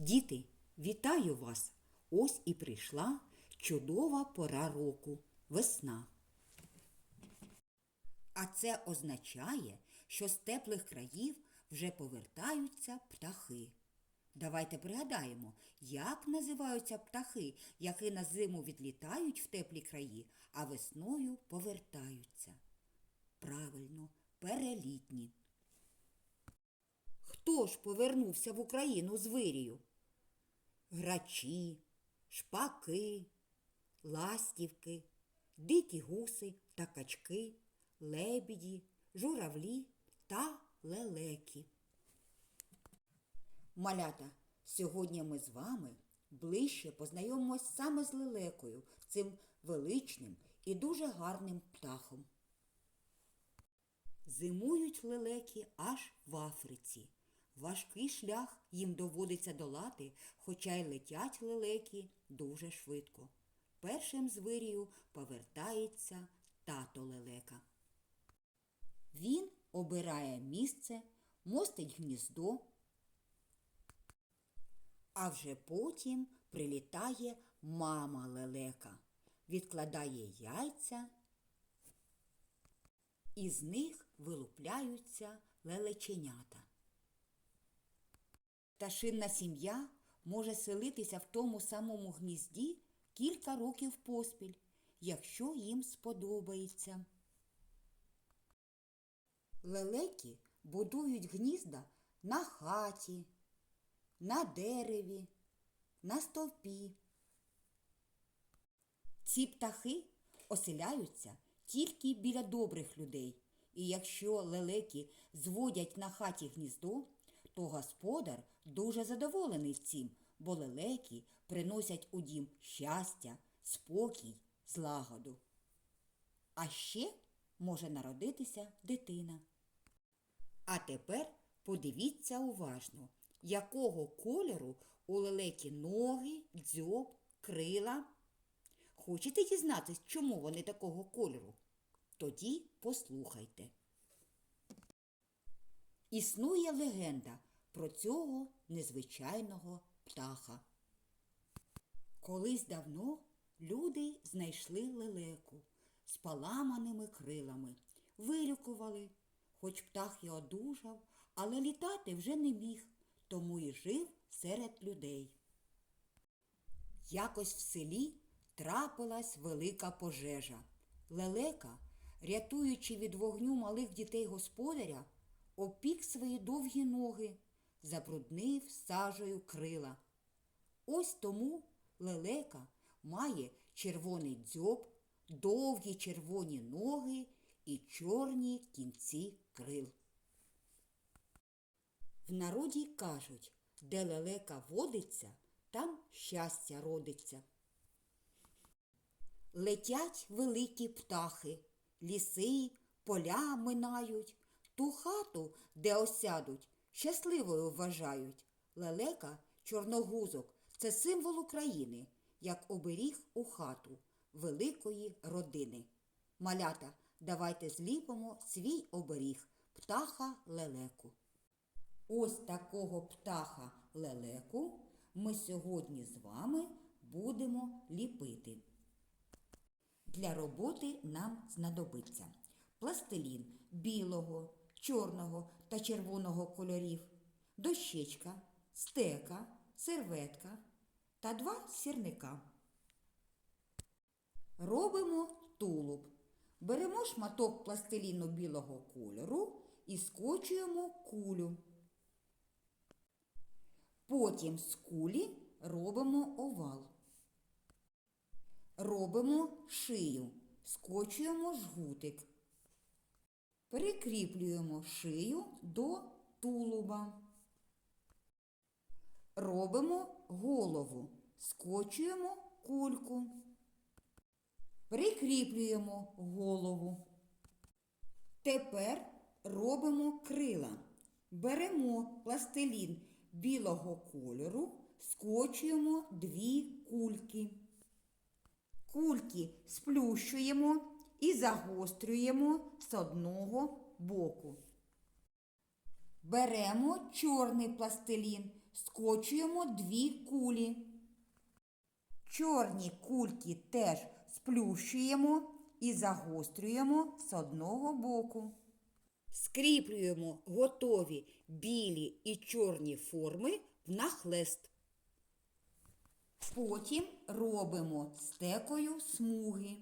Діти, вітаю вас! Ось і прийшла чудова пора року весна. А це означає, що з теплих країв вже повертаються птахи. Давайте пригадаємо, як називаються птахи, які на зиму відлітають в теплі краї, а весною повертаються. Правильно, перелітні. Хто ж повернувся в Україну з вирію? Грачі, шпаки, ластівки, дикі гуси та качки, лебіді, журавлі та лелеки. Малята, сьогодні ми з вами ближче познайомимось саме з лелекою, цим величним і дуже гарним птахом. Зимують лелеки аж в Африці. Важкий шлях їм доводиться долати, хоча й летять лелеки дуже швидко. Першим з вирію повертається тато лелека. Він обирає місце, мостить гніздо, а вже потім прилітає мама лелека, відкладає яйця, і з них вилупляються лелеченята. Пташинна сім'я може селитися в тому самому гнізді кілька років поспіль, якщо їм сподобається. Лелеки будують гнізда на хаті, на дереві, на стовпі. Ці птахи оселяються тільки біля добрих людей, і якщо лелеки зводять на хаті гніздо, то господар дуже задоволений цим, бо лелеки приносять у дім щастя, спокій, злагоду. А ще може народитися дитина. А тепер подивіться уважно, якого кольору у лелеки ноги, дзьоб, крила. Хочете дізнатись, чому вони такого кольору? Тоді послухайте. Існує легенда про цього незвичайного птаха. Колись давно люди знайшли лелеку з поламаними крилами, вилікували, хоч птах і одужав, але літати вже не міг, тому і жив серед людей. Якось в селі трапилась велика пожежа. Лелека, рятуючи від вогню малих дітей господаря, опік свої довгі ноги, забруднив сажею крила. Ось тому лелека має червоний дзьоб, довгі червоні ноги і чорні кінці крил. В народі кажуть, де лелека водиться, там щастя родиться. Летять великі птахи, ліси, поля минають, ту хату, де осядуть, щасливою вважають. Лелека чорногузок це символ України, як оберіг у хату великої родини. Малята, давайте зліпимо свій оберіг птаха лелеку. Ось такого птаха лелеку ми сьогодні з вами будемо ліпити. Для роботи нам знадобиться пластилін білого, чорного та червоного кольорів, дощечка, стека, серветка та два сірника. Робимо тулуб. Беремо шматок пластиліну білого кольору і скочуємо кулю. Потім з кулі робимо овал. Робимо шию, скочуємо жгутик. Перекріплюємо шию до тулуба. Робимо голову, скочуємо кульку. Прикріплюємо голову. Тепер робимо крила. Беремо пластилін білого кольору, скочуємо дві кульки. Кульки сплющуємо і загострюємо з одного боку. Беремо чорний пластилін, скочуємо дві кулі. Чорні кульки теж сплющуємо і загострюємо з одного боку. Скріплюємо готові білі і чорні форми в нахлест. Потім робимо стекою смуги.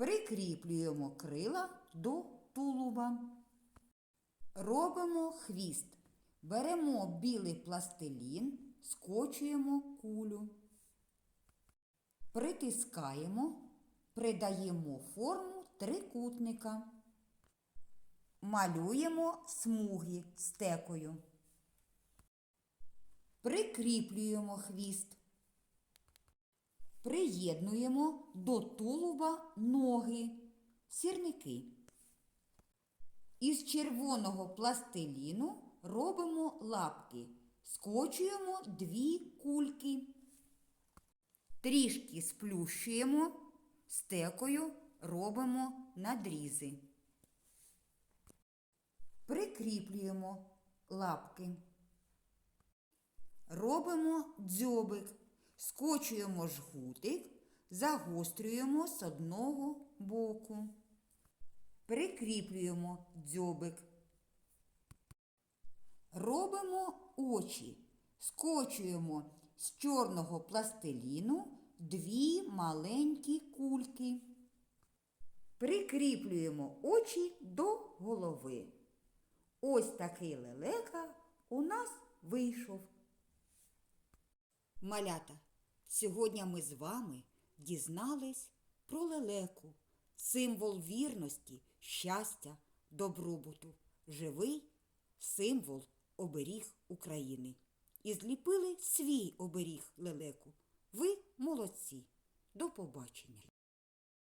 Прикріплюємо крила до тулуба. Робимо хвіст. Беремо білий пластилін, скочуємо кулю. Притискаємо, придаємо форму трикутника. Малюємо смуги стекою. Прикріплюємо хвіст. Приєднуємо до тулуба ноги, сірники. Із червоного пластиліну робимо лапки. Скочуємо дві кульки. Трішки сплющуємо, стекою робимо надрізи. Прикріплюємо лапки. Робимо дзьобик, скочуємо жгутик, загострюємо з одного боку. Прикріплюємо дзьобик. Робимо очі, скочуємо з чорного пластиліну дві маленькі кульки. Прикріплюємо очі до голови. Ось такий лелека у нас вийшов. Малята, сьогодні ми з вами дізнались про лелеку, символ вірності, щастя, добробуту, живий символ оберіг України. І зліпили свій оберіг лелеку. Ви молодці. До побачення.